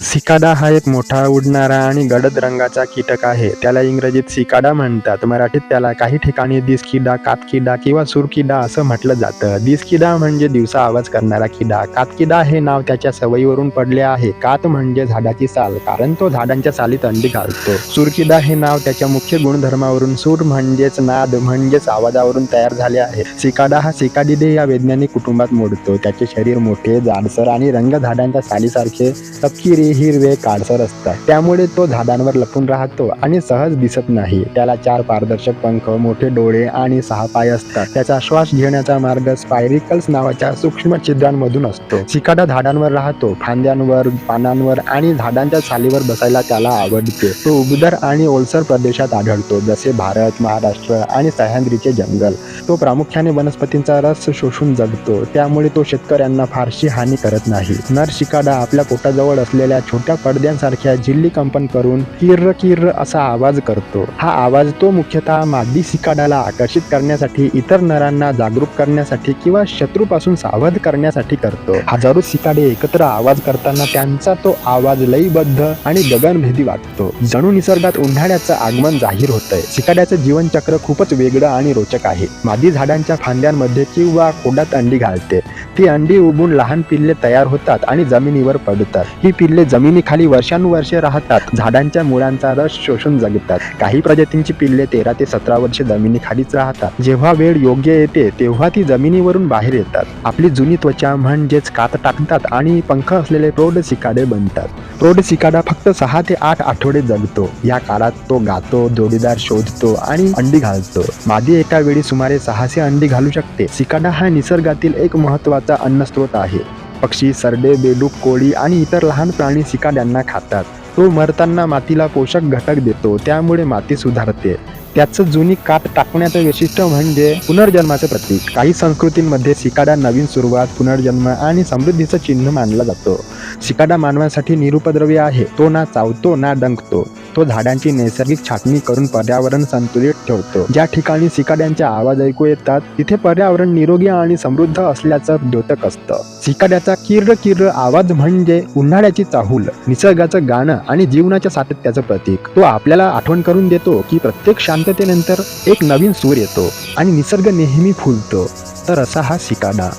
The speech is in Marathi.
सिकाडा हा एक मोठा उडणारा आणि गडद रंगाचा कीटक आहे. त्याला इंग्रजीत सिकाडा म्हणतात. मराठीत त्याला काही ठिकाणी दिसकिडा कातकिडा किंवा सुरकिडा असं म्हटलं जातं. दिसकिडा म्हणजे दिवसा आवाज करणारा किडा. कातकिडा हे नाव त्याच्या सवयीवरून पडले आहे. कात म्हणजे झाडाची साल कारण तो झाडांच्या सालीत अंडी घालतो. सुरकिडा हे नाव त्याच्या मुख्य गुणधर्मावरून सूर म्हणजेच नाद म्हणजेच आवाजावरून तयार झाले आहे. सिकाडा हा सिकाडिडे या वैज्ञानिक कुटुंबात मोडतो. त्याचे शरीर मोठे जाडसर आणि रंग झाडांच्या सालीसारखे तपकिरी हिरवे काळसर असतात. त्यामुळे तो झाडांवर लपून राहतो आणि सहज दिसत नाही. त्याला चार पारदर्शक पंख मोठे डोळे आणि सहा पाय असतात. त्याचा श्वास घेण्याचा मार्ग स्पायरिकल्स नावाच्या सूक्ष्म छिद्रांमधून असतो. चिकाडा झाडांवर राहतो फांद्यांवर पानांवर आणि झाडांच्या सालीवर बसायला त्याला आवडते. तो उबदार आणि ओलसर प्रदेशात आढळतो जसे भारत महाराष्ट्र आणि सह्याद्रीचे जंगल. तो प्रामुख्याने वनस्पतींचा रस शोषून जगतो. त्यामुळे तो शेतकऱ्यांना फारशी हानी करत नाही. नर शिकाडा आपल्या पोटाजवळ असलेल्या छोट्या पडद्यांसारख्या झिल्ली कंपन करून किर्र किर्र असा आवाज करतो. हा आवाज तो मुख्यतः मादी सिकाडाला आकर्षित करण्यासाठी इतर नरांना जागरूक करण्यासाठी किंवा शत्रूपासून सावध करण्यासाठी करतो. हजारो सिकाडे एकत्र आवाज करताना त्यांचा तो आवाज लयबद्ध आणि गगनभेदी वाटतो. जणू निसर्गात उन्हाळ्याचं आगमन जाहीर होतंय. सिकाड्याचं जीवनचक्र खूपच वेगळं आणि रोचक आहे. मादी झाडांच्या फांद्यांमध्ये किंवा कोडात अंडी घालते. ती अंडी उबून लहान पिल्ले तयार होतात आणि जमिनीवर पडतात. ही पिल्ले जमिनीखाली वर्षानुवर्षे राहतात. झाडांच्या मुळांचा रस शोषून जगतात. काही प्रजातींची पिल्ले तेरा ते सतरा वर्षे जमिनीखालीच राहतात. जेव्हा वेळ योग्य येते तेव्हा ती जमिनीवरून बाहेर येतात. आपली जुनी त्वचा म्हणजेच कात टाकतात आणि पंख असलेले प्रौढ सिकाडे बनतात. प्रौढ सिकाडा फक्त सहा ते आठ आठवडे जगतो. या काळात तो गातो जोडीदार शोधतो आणि अंडी घालतो. मादी एका वेळी सुमारे सहाशे अंडी घालू शकते. सिकाडा हा निसर्गातील एक महत्त्वाचा अन्नस्रोत आहे. पक्षी सरडे बेडूक कोळी आणि इतर लहान प्राणी सिकाड्यांना खातात. तो मरताना मातीला पोषक घटक देतो त्यामुळे माती सुधारते. त्याचं जुनी कात टाकण्याचं वैशिष्ट्य म्हणजे पुनर्जन्माचं प्रतीक. काही संस्कृतींमध्ये सिकाडा नवीन सुरुवात पुनर्जन्म आणि समृद्धीचं चिन्ह मानला जातो. सिकाडा मानवासाठी निरुपद्रवी आहे. तो ना चावतो ना डंकतो. तो झाडांची नैसर्गिक छाटणी करून पर्यावरण संतुलित ठेवतो. ज्या ठिकाणी सिकाड्यांचे आवाज ऐकू येतात तिथे पर्यावरण निरोगी आणि समृद्ध असल्याचं द्योतक असतं. सिकाड्याचा किर्र किर्र आवाज म्हणजे उन्हाळ्याची चाहूल निसर्गाचं गाणं आणि जीवनाच्या सातत्याचं प्रतीक. तो आपल्याला आठवण करून देतो की प्रत्येक शांततेनंतर एक नवीन सूर येतो आणि निसर्ग नेहमी फुलतो. तर असा हा सिकाडा.